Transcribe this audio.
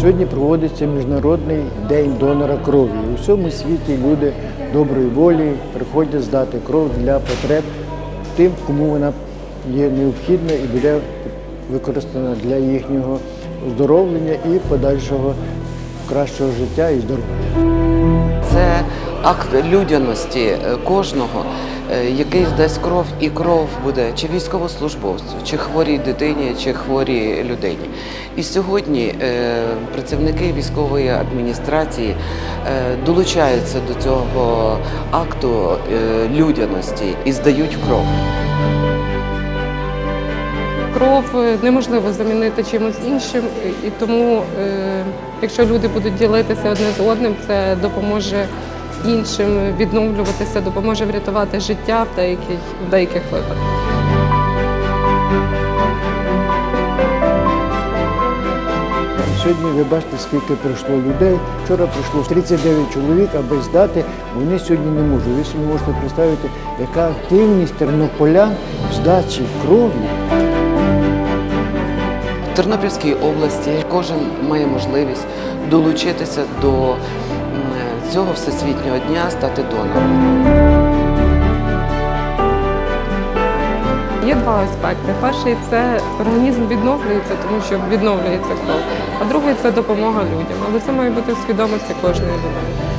Сьогодні проводиться Міжнародний день донора крові. У всьому світі люди доброї волі приходять здати кров для потреб тим, кому вона є необхідна і буде використана для їхнього оздоровлення і подальшого кращого життя і здоров'я. Це акт людяності е, кожного, е, який здасть кров, і кров буде чи військовослужбовцю, чи хворій дитині, чи хворій людині. І сьогодні е, працівники військової адміністрації долучаються до цього акту людяності і здають кров. Кров неможливо замінити чимось іншим, і тому, якщо люди будуть ділитися одне з одним, це допоможе іншим відновлюватися, допоможе врятувати життя в деяких, в деяких випадках. Сьогодні ви бачите, скільки прийшло людей. Вчора прийшло 39 чоловік, аби здати. Вони сьогодні не можуть. Ви собі можете представити, яка активність тернополян в здачі крові. В Тернопільській області кожен має можливість долучитися до цього всесвітнього дня, стати донором. Є два аспекти. Перший це організм відновлюється, тому що відновлюється кров, а другий це допомога людям. Але це має бути в свідомості кожної людини.